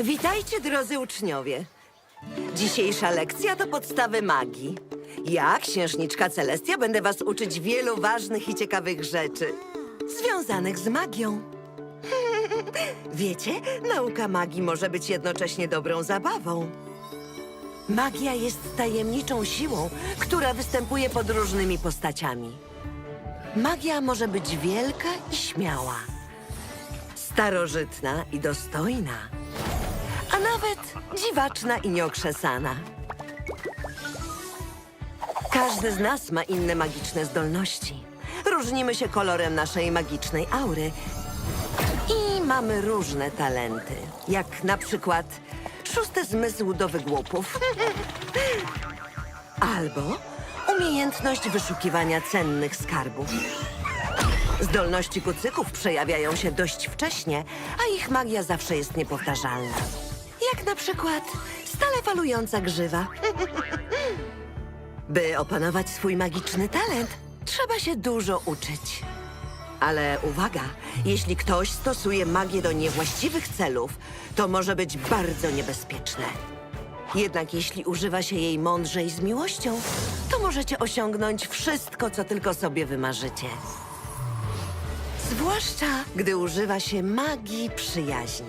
Witajcie, drodzy uczniowie. Dzisiejsza lekcja to podstawy magii. Ja, księżniczka Celestia, będę was uczyć wielu ważnych i ciekawych rzeczy związanych z magią. Wiecie, nauka magii może być jednocześnie dobrą zabawą. Magia jest tajemniczą siłą, która występuje pod różnymi postaciami. Magia może być wielka i śmiała, starożytna i dostojna, a nawet dziwaczna i nieokrzesana. Każdy z nas ma inne magiczne zdolności. Różnimy się kolorem naszej magicznej aury i mamy różne talenty, jak na przykład szósty zmysł do wygłupów albo umiejętność wyszukiwania cennych skarbów. Zdolności kucyków przejawiają się dość wcześnie, a ich magia zawsze jest niepowtarzalna. Jak na przykład stale falująca grzywa. By opanować swój magiczny talent, trzeba się dużo uczyć. Ale uwaga, jeśli ktoś stosuje magię do niewłaściwych celów, to może być bardzo niebezpieczne. Jednak jeśli używa się jej mądrze i z miłością, to możecie osiągnąć wszystko, co tylko sobie wymarzycie. Zwłaszcza, gdy używa się magii przyjaźni.